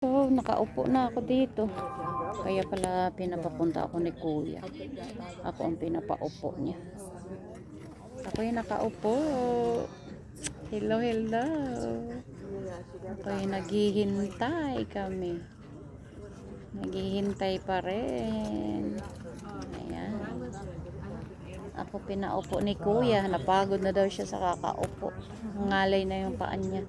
So, nakaupo na ako dito. Kaya pala pinapapunta ako ni kuya. Ako ang pinapaupo niya. Ako yung nakaupo. Hello, hello. Ako yung naghihintay kami. Naghihintay pa rin. Ayan. Ako pinaupo ni kuya. Napagod na daw siya sa kakaupo. Ngalay na yung paan niya.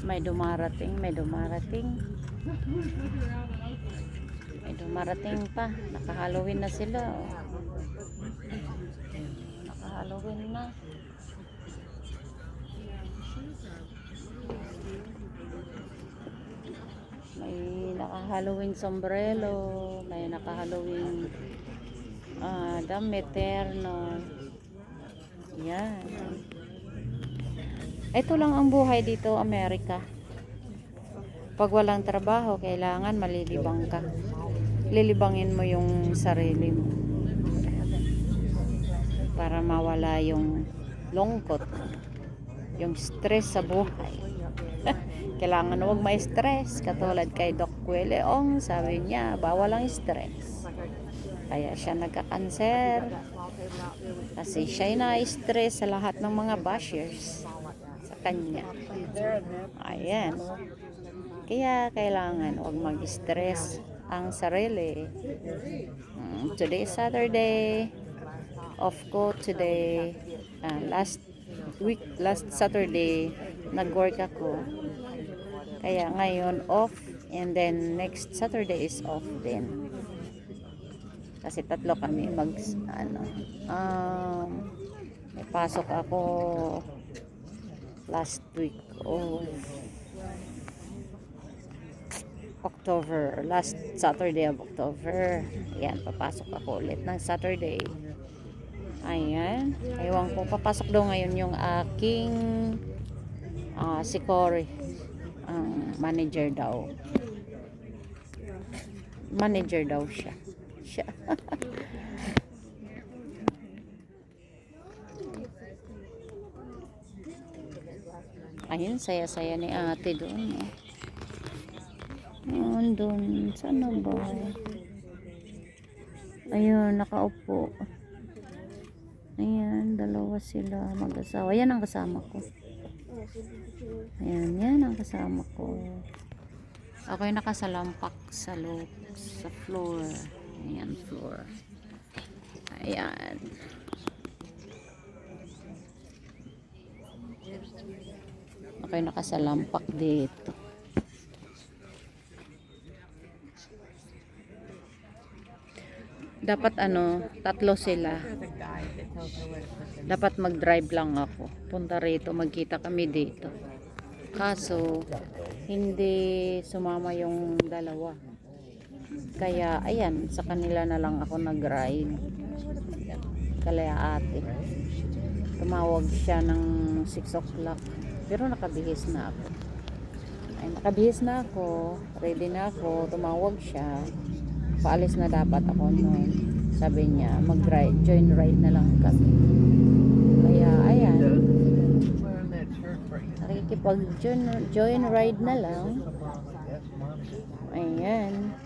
May dumarating, may dumarating. May dumarating pa. Naka-Halloween na sila. oh. Naka-Halloween na. May naka-Halloween sombrero, may naka-Halloween ah, damit, terno. Yan. Ito lang ang buhay dito, Amerika. Pag walang trabaho, kailangan malilibang ka. Lilibangin mo yung sarili mo. Para mawala yung lungkot. Yung stress sa buhay. kailangan huwag may stress. Katulad kay Doc Queleong, sabi niya, bawal ang stress. Kaya siya nagka-cancer. Kasi siya na-stress sa lahat ng mga bashers sa kanya. Ayan. Kaya kailangan huwag mag-stress ang sarili. Mm, Today is Saturday. Off ko today. Ah, last week, last Saturday, nag-work ako. Kaya ngayon off and then next Saturday is off din. Kasi tatlo kami mag ano um may pasok ako last week of October, last Saturday of October. Ayan, papasok ako ulit ng Saturday. Ayan. Ewan ko, papasok daw ngayon yung aking ah, si Cory. Ang manager daw. Manager daw siya. Siya. Ayun, saya-saya ni ate doon. Oh. Ayun, doon. Sana ba? Ayun, nakaupo. Ayan, dalawa sila mag-asawa. Yan ang kasama ko. Ayan, yan ang kasama ko. Ako yung nakasalampak sa loob, sa floor. Ayan, floor. Ayan. Ako yung nakasalampak dito. Dapat ano, tatlo sila. Dapat mag-drive lang ako. Punta rito, magkita kami dito. Kaso, hindi sumama yung dalawa. Kaya, ayan, sa kanila na lang ako nag-ride. Kalaya ate. Tumawag siya ng 6 o'clock. Pero nakabihis na ako. Ay, nakabihis na ako. Ready na ako. Tumawag siya. Paalis na dapat ako noon. Sabi niya, mag-ride, join ride na lang kami. Kaya, ayan. Nakikipag-join join ride na lang. Ayan.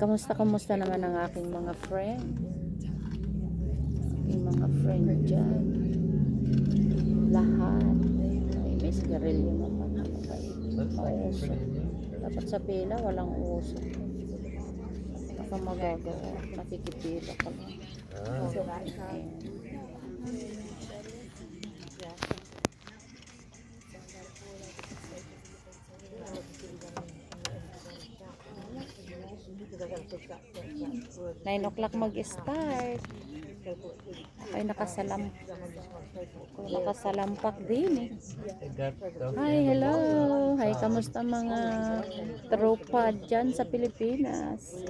Kamusta, kamusta naman ang aking mga friend? Aking mga friend dyan. Lahat. Ay, may sigarilyo naman. Uso. Dapat sa pila, walang uso. Baka magagawa. Nakikipila ka lang. Ayan. 9 o'clock mag-start. Ay, nakasalam. Nakasalampak din eh. Hi, hello. Hi, kamusta mga tropa dyan sa Pilipinas?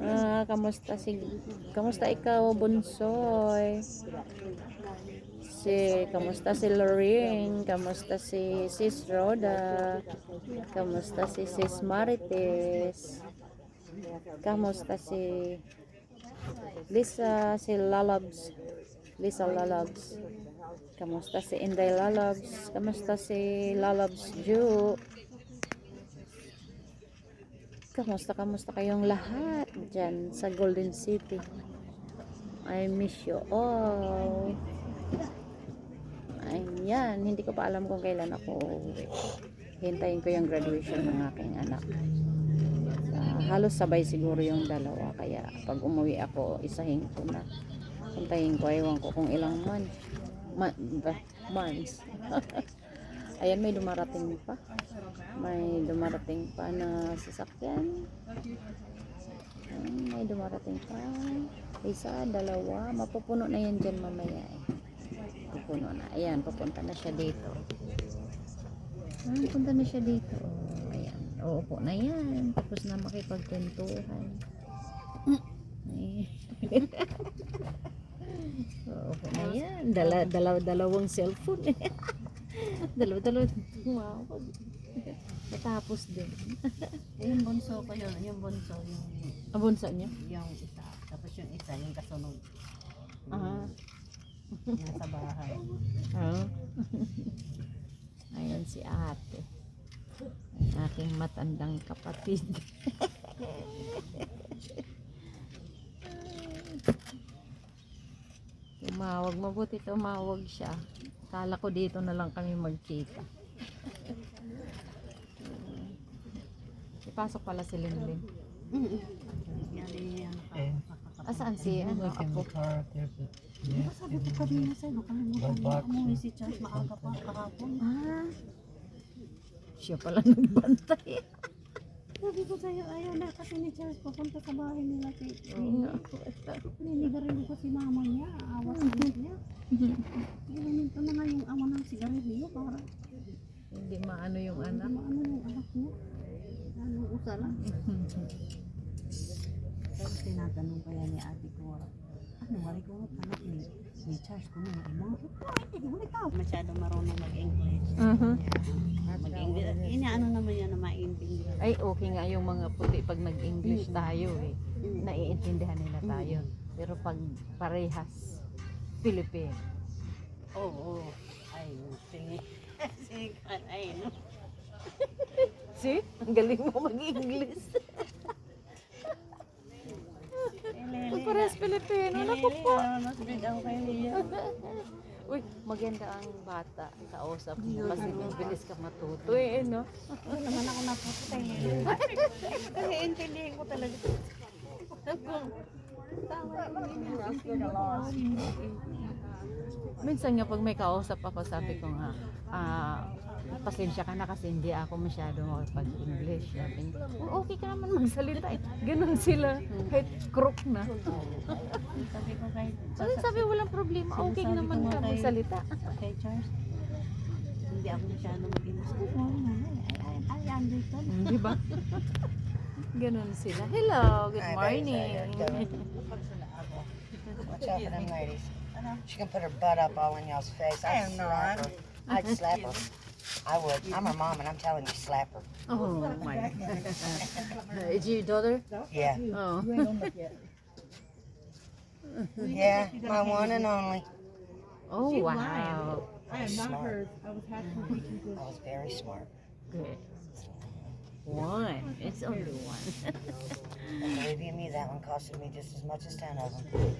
Ah, kamusta si kamusta ikaw, Bunsoy? Si kamusta si Lorraine? Kamusta si Sis Rhoda? Kamusta si Sis Marites? Kamusta si Lisa si Lalabs? Lisa Lalabs. Kamusta si Inday Lalabs? Kamusta si Lalabs Ju? Kamusta, kamusta kayong lahat dyan sa Golden City? I miss you all. Ayan, hindi ko pa alam kung kailan ako. Hintayin ko yung graduation ng aking anak. Ah, halos sabay siguro yung dalawa. Kaya pag umuwi ako, isahin ko na. Hintayin ko, ewan ko kung ilang months. Ma- months. Ayan, may dumarating pa. May dumarating pa na sasakyan. Ayan, may dumarating pa. Isa, dalawa. Mapupuno na yan dyan mamaya eh. Pupuno na. Ayan, papunta na siya dito. Ah, punta na siya dito. Ayan. Uupo na yan. Tapos na makipagkwentuhan. Ay. Uupo na yan. Dala, dalaw, dalawang cellphone. dalaw, dalaw. Tumawag. Natapos din. Yung bunso ko yun, yung bunso, yung, Ang bunso niya? yung isa. Tapos yung isa, yung kasunod. Ah. Nasa bahay. Ah. Ayan si ate. Ang aking matandang kapatid. tumawag. Mabuti tumawag siya. Kala ko dito na lang kami magkita. Ipasok pala si Linlin. Eh. Asaan si ano, apo? Sabi ko kanina sa'yo, nakalimutan mo umuwi si Charles maaga pa kahapon. Ah. Siya pala nagbantay. Sabi ko sa'yo, ayaw na kasi ni Charles papunta sa bahay nila. Si, Oo nga. Ninigarilyo ko si mama niya, awas niya. Ginanito na nga yung ama ng sigarilyo para Hindi maano yung ano anak. ano yung anak niya. Ano usala. Tapos tinatanong kaya ni ate ko, ano wari ko anak ni, ni Charles ko nung imo? Hindi mo ikaw. Masyado marunong mag-English. Mhm. Mag-English. Inaano naman yan na maintindihan. Ay, okay nga yung mga puti pag nag-English tayo eh. Naiintindihan nila tayo. Pero pag parehas, Pilipino. Oo. Oh, Ay, sige. Sige, ay, no. See? Ang galing mo mag-English. Parehas Pilipino, naku po. Kay Lea. Uy, maganda ang bata. Kausap mo kasi bilis ka matuto eh, no? Wala naman ako naputay. Kasi intindihin ko talaga. Minsan nga pag may kausap ako, sabi ko nga, ah, pasensya ka na kasi hindi ako masyado makapag-English. Sabi niya, "Oh, okay ka naman magsalita eh. Ganun sila, kahit crook na. Sabi ko kay, So, sabi walang problema, okay naman ka magsalita. kay Charles, hindi ako masyado mag-English. I, I, I understand. Di ba? Ganun sila. Hello, good morning. Watch out for them ladies. She can put her butt up all in y'all's face. I'd slap her. I'd slap her. I would. I'm her mom, and I'm telling you, slap her. Oh my. Uh, is your daughter? Yeah. Oh. Yeah, my one and only. Oh, wow. I am not hers. I was I was very smart. Good. One. It's only one. And believe you me, that one costed me just as much as ten of them.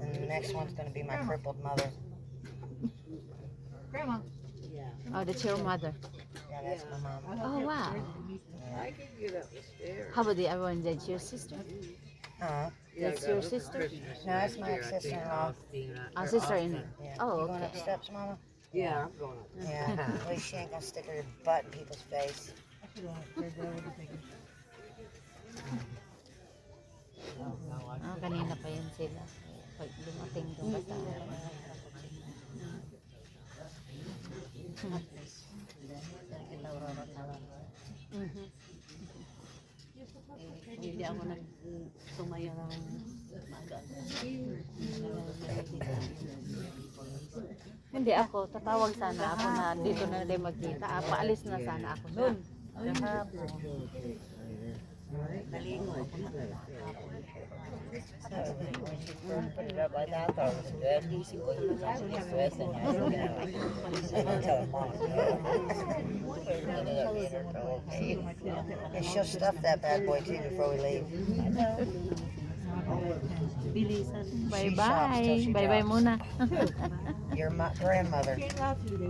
And the next one's gonna be my crippled mother. Grandma. Oh, that's your mother. Yeah, that's my mom. Oh, wow. Yeah. How about the other one? That's your sister? Huh? That's your sister? No, that's my sister-in-law. Sister in Yeah. Oh, You going okay. up steps, Mama? Yeah, I'm going up. Yeah. At least she ain't gonna stick her butt in people's face. Ah, kanina pa yun sila. Pag dumating doon basta. Mhm. Hindi ako nag ng maaga. Hindi ako, tatawag sana ako na dito na rin magkita. Ah, paalis na sana ako doon. Naligo ako na. And she'll stuff that bad boy too before we leave. I know. Bye bye. Bye bye Mona. muna. Your mo- grandmother.